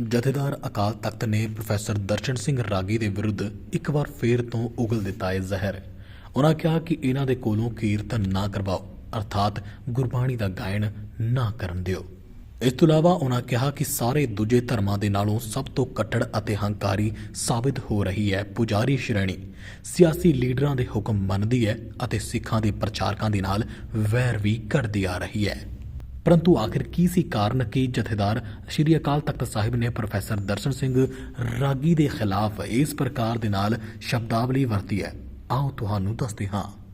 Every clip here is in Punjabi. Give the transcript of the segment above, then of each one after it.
ਜਥੇਦਾਰ ਅਕਾਲ ਤਖਤ ਨੇ ਪ੍ਰੋਫੈਸਰ ਦਰਸ਼ਨ ਸਿੰਘ ਰਾਗੀ ਦੇ ਵਿਰੁੱਧ ਇੱਕ ਵਾਰ ਫੇਰ ਤੋਂ ਉਗਲ ਦਿੱਤਾ ਹੈ ਜ਼ਹਿਰ। ਉਹਨਾਂ ਕਿਹਾ ਕਿ ਇਹਨਾਂ ਦੇ ਕੋਲੋਂ ਕੀਰਤਨ ਨਾ ਕਰਵਾਓ, ਅਰਥਾਤ ਗੁਰਬਾਣੀ ਦਾ ਗਾਇਨ ਨਾ ਕਰਨ ਦਿਓ। ਇਸ ਤੋਂ ਇਲਾਵਾ ਉਹਨਾਂ ਕਿਹਾ ਕਿ ਸਾਰੇ ਦੂਜੇ ਧਰਮਾਂ ਦੇ ਨਾਲੋਂ ਸਭ ਤੋਂ ਕੱਟੜ ਅਤੇ ਹੰਕਾਰੀ ਸਾਬਿਤ ਹੋ ਰਹੀ ਹੈ ਪੁਜਾਰੀ ਸ਼੍ਰੇਣੀ। ਸਿਆਸੀ ਲੀਡਰਾਂ ਦੇ ਹੁਕਮ ਮੰਨਦੀ ਹੈ ਅਤੇ ਸਿੱਖਾਂ ਦੇ ਪ੍ਰਚਾਰਕਾਂ ਦੇ ਨਾਲ ਵੈਰ ਵੀ ਕਰਦੀ ਆ ਰਹੀ ਹੈ। ਪਰੰਤੂ ਆਖਿਰ ਕੀ ਸੀ ਕਾਰਨ, ਕਿ ਜਥੇਦਾਰ? ਸ਼੍ਰੀ ਅਕਾਲ ਤਖਤ ਸਾਹਿਬ ਨੇ ਪ੍ਰੋਫੈਸਰ ਦਰਸ਼ਨ ਸਿੰਘ ਰਾਗੀ ਦੇ ਖਿਲਾਫ ਇਸ ਪ੍ਰਕਾਰ ਦੇ ਨਾਲ ਸ਼ਬਦਾਵਲੀ ਵਰਤੀ ਹੈ। ਆਓ ਤੁਹਾਨੂੰ ਦੱਸਦੇ ਹਾਂ।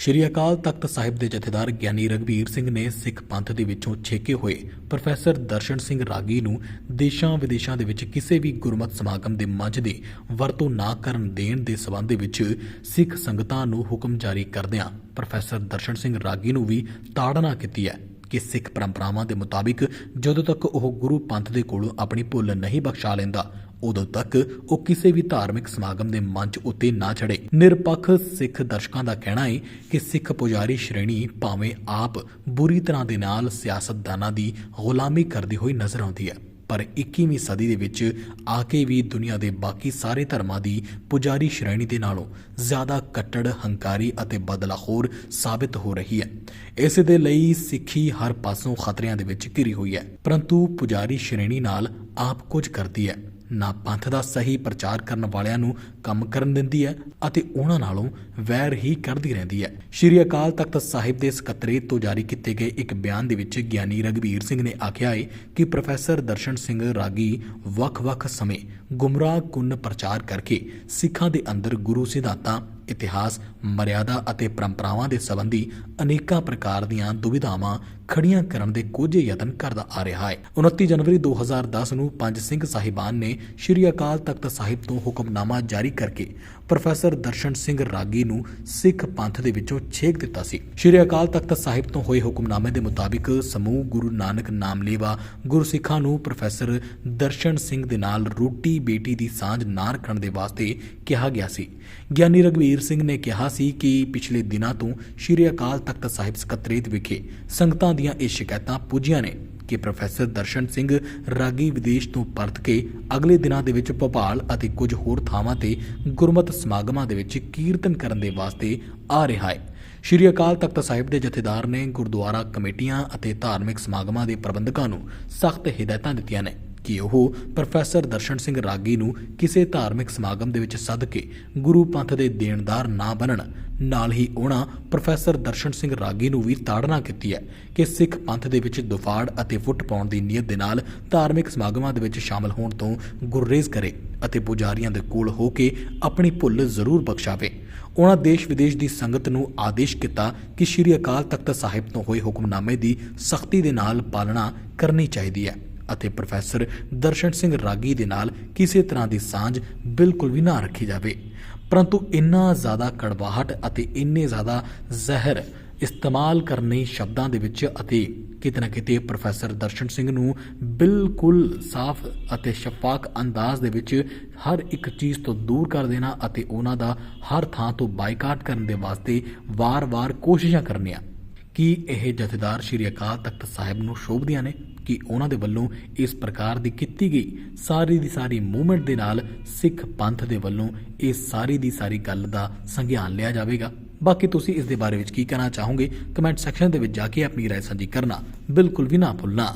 ਸ਼੍ਰੀ ਅਕਾਲ ਤਖਤ ਸਾਹਿਬ ਦੇ ਜਥੇਦਾਰ ਗਿਆਨੀ ਰਗਵੀਰ ਸਿੰਘ ਨੇ ਸਿੱਖ ਪੰਥ ਦੇ ਵਿੱਚੋਂ ਛੇਕੇ ਹੋਏ ਪ੍ਰੋਫੈਸਰ ਦਰਸ਼ਨ ਸਿੰਘ ਰਾਗੀ ਨੂੰ ਦੇਸ਼ਾਂ ਵਿਦੇਸ਼ਾਂ ਦੇ ਵਿੱਚ ਕਿਸੇ ਵੀ ਗੁਰਮਤ ਸਮਾਗਮ ਦੇ ਮੰਚ ਦੀ ਵਰਤੋਂ ਨਾ ਕਰਨ ਦੇਣ ਦੇ ਸਬੰਧ ਦੇ ਵਿੱਚ ਸਿੱਖ ਸੰਗਤਾਂ ਨੂੰ ਹੁਕਮ ਜਾਰੀ ਕਰਦਿਆਂ ਪ੍ਰੋਫੈਸਰ ਦਰਸ਼ਨ ਸਿੰਘ ਰਾਗੀ ਨੂੰ ਵੀ ਤਾੜਨਾ ਕੀਤੀ ਹੈ। ਕਿ ਸਿੱਖ ਪਰੰਪਰਾਵਾਂ ਦੇ ਮੁਤਾਬਿਕ ਜਦੋਂ ਤੱਕ ਉਹ ਗੁਰੂ ਪੰਥ ਦੇ ਕੋਲੋਂ ਆਪਣੀ ਭੁੱਲ ਨਹੀਂ ਬਖਸ਼ਾ ਲੈਂਦਾ, ਉਦੋਂ ਤੱਕ ਉਹ ਕਿਸੇ ਵੀ ਧਾਰਮਿਕ ਸਮਾਗਮ ਦੇ ਮੰਚ ਉੱਤੇ ਨਾ ਚੜੇ ਨਿਰਪੱਖ ਸਿੱਖ ਦਰਸ਼ਕਾਂ ਦਾ ਕਹਿਣਾ ਹੈ ਕਿ ਸਿੱਖ ਪੁਜਾਰੀ ਸ਼੍ਰੇਣੀ ਭਾਵੇਂ ਆਪ ਬੁਰੀ ਤਰ੍ਹਾਂ ਦੇ ਨਾਲ ਸਿਆਸਤਦਾਨਾਂ ਦੀ ਗੁਲਾਮੀ ਕਰਦੀ ਹੋਈ ਨਜ਼ਰ ਆਉਂਦੀ ਹੈ। ਪਰ 21ਵੀਂ ਸਦੀ ਦੇ ਵਿੱਚ ਆ ਕੇ ਵੀ ਦੁਨੀਆ ਦੇ ਬਾਕੀ ਸਾਰੇ ਧਰਮਾਂ ਦੀ ਪੁਜਾਰੀ ਸ਼੍ਰੇਣੀ ਦੇ ਨਾਲੋਂ ਜ਼ਿਆਦਾ ਕੱਟੜ, ਹੰਕਾਰੀ ਅਤੇ ਬਦਲਾਖੋਰ ਸਾਬਿਤ ਹੋ ਰਹੀ ਹੈ। ਇਸ ਦੇ ਲਈ ਸਿੱਖੀ ਹਰ ਪਾਸੋਂ ਖਤਰਿਆਂ ਦੇ ਵਿੱਚ ਘਿਰੀ ਹੋਈ ਹੈ। ਪਰੰਤੂ ਪੁਜਾਰੀ ਸ਼੍ਰੇਣੀ ਨਾਲ ਆਪ ਕੁਝ ਕਰਦੀ ਹੈ। ਨਾ ਪੰਥ ਦਾ ਸਹੀ ਪ੍ਰਚਾਰ ਕਰਨ ਵਾਲਿਆਂ ਨੂੰ ਕੰਮ ਕਰਨ ਦਿੰਦੀ ਹੈ ਅਤੇ ਉਹਨਾਂ ਨਾਲੋਂ ਵੈਰ ਹੀ ਕਰਦੀ ਰਹਿੰਦੀ ਹੈ। ਸ਼੍ਰੀ ਅਕਾਲ ਤਖਤ ਸਾਹਿਬ ਦੇ ਸਕੱਤਰੇਤ ਤੋਂ ਜਾਰੀ ਕੀਤੇ ਗਏ ਇੱਕ ਬਿਆਨ ਦੇ ਵਿੱਚ ਗਿਆਨੀ ਰਗਵੀਰ ਸਿੰਘ ਨੇ ਆਖਿਆ ਹੈ ਕਿ ਪ੍ਰੋਫੈਸਰ ਦਰਸ਼ਨ ਸਿੰਘ ਰਾਗੀ ਵੱਖ-ਵੱਖ ਸਮੇਂ ਗੁੰਮਰਾਹ ਕੁੰਨ ਪ੍ਰਚਾਰ ਕਰਕੇ ਸਿੱਖਾਂ ਦੇ ਅੰਦਰ ਗੁਰੂ ਸਿਧਾਂਤਾਂ, ਇਤਿਹਾਸ, ਮਰਿਆਦਾ ਅਤੇ ਪਰੰਪਰਾਵਾਂ ਦੇ ਸੰਬੰਧੀ ਅਨੇਕਾਂ ਪ੍ਰਕਾਰ ਦੀਆਂ ਦੁਵਿਧਾਵਾਂ ਖੜੀਆਂ ਕਰਨ ਦੇ ਕੋਝੇ ਯਤਨ ਕਰਦਾ ਆ ਰਿਹਾ ਹੈ। 29 ਜਨਵਰੀ 2010 ਨੂੰ ਪੰਜ ਸਿੰਘ ਸਾਹਿਬਾਨ ਨੇ ਸ਼੍ਰੀ ਅਕਾਲ ਤਖਤ ਸਾਹਿਬ ਤੋਂ ਹੁਕਮਨਾਮਾ ਜਾਰੀ ਕਰਕੇ ਪ੍ਰੋਫੈਸਰ ਦਰਸ਼ਨ ਸਿੰਘ ਰਾਗੀ ਨੂੰ ਸਿੱਖ ਪੰਥ ਦੇ ਵਿੱਚੋਂ ਛੇਕ ਦਿੱਤਾ ਸੀ। ਸ਼੍ਰੀ ਅਕਾਲ ਤਖਤ ਸਾਹਿਬ ਤੋਂ ਹੋਏ ਹੁਕਮਨਾਮੇ ਦੇ ਮੁਤਾਬਿਕ ਸਮੂਹ ਗੁਰੂ ਨਾਨਕ ਨਾਮਲੇਵਾ ਗੁਰਸਿੱਖਾਂ ਨੂੰ ਪ੍ਰੋਫੈਸਰ ਦਰਸ਼ਨ ਸਿੰਘ ਦੇ ਨਾਲ ਰੋਟੀ ਬੇਟੀ ਦੀ ਸਾਂਝ ਨਾ ਰੱਖਣ ਦੇ ਵਾਸਤੇ ਕਿਹਾ ਗਿਆ ਸੀ। ਗਿਆਨੀ ਰਗਵੀਰ ਸਿੰਘ ਨੇ ਕਿਹਾ ਸੀ ਕਿ ਪਿਛਲੇ ਦਿਨਾਂ ਤੋਂ ਸ਼੍ਰੀ ਅਕਾਲ ਤਖਤ ਸਾਹਿਬ ਸਕੱਤਰੇਤ ਵਿਖੇ ਸੰਗਤਾਂ ਦੀਆਂ ਇਹ ਸ਼ਿਕਾਇਤਾਂ ਪੁੱਜੀਆਂ ਨੇ ਕਿ ਪ੍ਰੋਫੈਸਰ ਦਰਸ਼ਨ ਸਿੰਘ ਰਾਗੀ ਵਿਦੇਸ਼ ਤੋਂ ਪਰਤ ਕੇ ਅਗਲੇ ਦਿਨਾਂ ਦੇ ਵਿੱਚ ਭੋਪਾਲ ਅਤੇ ਕੁਝ ਹੋਰ ਥਾਵਾਂ ਤੇ ਗੁਰਮਤ ਸਮਾਗਮਾਂ ਦੇ ਵਿੱਚ ਕੀਰਤਨ ਕਰਨ ਦੇ ਵਾਸਤੇ ਆ ਰਿਹਾ ਹੈ। ਸ਼੍ਰੀ ਅਕਾਲ ਤਖਤ ਸਾਹਿਬ ਦੇ ਜਥੇਦਾਰ ਨੇ ਗੁਰਦੁਆਰਾ ਕਮੇਟੀਆਂ ਅਤੇ ਧਾਰਮਿਕ ਸਮਾਗਮਾਂ ਦੇ ਪ੍ਰਬੰਧਕਾਂ ਨੂੰ ਸਖਤ ਹਦਾਇਤਾਂ ਦਿੱਤੀਆਂ ਨੇ। ਕਿ ਉਹ ਪ੍ਰੋਫੈਸਰ ਦਰਸ਼ਨ ਸਿੰਘ ਰਾਗੀ ਨੂੰ ਕਿਸੇ ਧਾਰਮਿਕ ਸਮਾਗਮ ਦੇ ਵਿੱਚ ਸੱਦ ਕੇ ਗੁਰੂ ਪੰਥ ਦੇ ਦੇਣਦਾਰ ਨਾ ਬਣਨ, ਨਾਲ ਹੀ ਉਹਨਾਂ ਪ੍ਰੋਫੈਸਰ ਦਰਸ਼ਨ ਸਿੰਘ ਰਾਗੀ ਨੂੰ ਵੀ ਤਾੜਨਾ ਕੀਤੀ ਹੈ ਕਿ ਸਿੱਖ ਪੰਥ ਦੇ ਵਿੱਚ ਦੁਫਾੜ ਅਤੇ ਫੁੱਟ ਪਾਉਣ ਦੀ ਨੀਅਤ ਦੇ ਨਾਲ ਧਾਰਮਿਕ ਸਮਾਗਮਾਂ ਦੇ ਵਿੱਚ ਸ਼ਾਮਲ ਹੋਣ ਤੋਂ ਗੁਰਰੇਜ਼ ਕਰੇ ਅਤੇ ਪੁਜਾਰੀਆਂ ਦੇ ਕੋਲ ਹੋ ਕੇ ਆਪਣੀ ਭੁੱਲ ਜ਼ਰੂਰ ਬਖਸ਼ਾਵੇ। ਉਹਨਾਂ ਦੇਸ਼ ਵਿਦੇਸ਼ ਦੀ ਸੰਗਤ ਨੂੰ ਆਦੇਸ਼ ਕੀਤਾ ਕਿ ਸ਼੍ਰੀ ਅਕਾਲ ਤਖਤ ਸਾਹਿਬ ਤੋਂ ਹੋਏ ਹੁਕਮਨਾਮੇ ਦੀ ਸਖਤੀ ਦੇ ਨਾਲ ਪਾਲਣਾ ਕਰਨੀ ਚਾਹੀਦੀ ਹੈ। ਅਤੇ ਪ੍ਰੋਫੈਸਰ ਦਰਸ਼ਨ ਸਿੰਘ ਰਾਗੀ ਦੇ ਨਾਲ ਕਿਸੇ ਤਰ੍ਹਾਂ ਦੀ ਸਾਂਝ ਬਿਲਕੁਲ ਵੀ ਨਾ ਰੱਖੀ ਜਾਵੇ। ਪਰੰਤੂ ਇੰਨਾ ਜ਼ਿਆਦਾ ਕੜਵਾਹਟ ਅਤੇ ਇੰਨੇ ਜ਼ਿਆਦਾ ਜ਼ਹਿਰ ਇਸਤੇਮਾਲ ਕਰਨੇ ਸ਼ਬਦਾਂ ਦੇ ਵਿੱਚ ਅਤੇ ਕਿਤੇ ਨਾ ਕਿਤੇ ਪ੍ਰੋਫੈਸਰ ਦਰਸ਼ਨ ਸਿੰਘ ਨੂੰ ਬਿਲਕੁਲ ਸਾਫ਼ ਅਤੇ ਸ਼ਫਾਕ ਅੰਦਾਜ਼ ਦੇ ਵਿੱਚ ਹਰ ਇੱਕ ਚੀਜ਼ ਤੋਂ ਦੂਰ ਕਰ ਦੇਣਾ ਅਤੇ ਉਹਨਾਂ ਦਾ ਹਰ ਥਾਂ ਤੋਂ ਬਾਈਕਾਟ ਕਰਨ ਦੇ ਵਾਸਤੇ ਵਾਰ-ਵਾਰ ਕੋਸ਼ਿਸ਼ਾਂ ਕਰਨੀਆਂ। ਕੀ ਇਹ ਜਥੇਦਾਰ ਸ਼੍ਰੀ ਅਕਾਲ ਤਖਤ ਸਾਹਿਬ ਨੂੰ ਸ਼ੋਭਦੀਆਂ ਨੇ ਕਿ ਉਹਨਾਂ ਦੇ ਵੱਲੋਂ ਇਸ ਪ੍ਰਕਾਰ ਦੀ ਕੀਤੀ ਗਈ ਸਾਰੀ ਦੀ ਸਾਰੀ ਮੂਵਮੈਂਟ ਦੇ ਨਾਲ ਸਿੱਖ ਪੰਥ ਦੇ ਵੱਲੋਂ ਇਹ ਸਾਰੀ ਦੀ ਸਾਰੀ ਗੱਲ ਦਾ ਸੰਗਿਆਨ ਲਿਆ ਜਾਵੇਗਾ ਬਾਕੀ ਤੁਸੀਂ ਇਸ ਦੇ ਬਾਰੇ ਵਿੱਚ ਕੀ ਕਹਿਣਾ ਚਾਹੋਗੇ ਕਮੈਂਟ ਸੈਕਸ਼ਨ ਦੇ ਵਿੱਚ ਜਾ ਕੇ ਆਪਣੀ رائے ਸਾਂਝੀ ਕਰਨਾ ਬਿਲਕੁਲ ਵੀ ਨਾ ਭੁੱਲਣਾ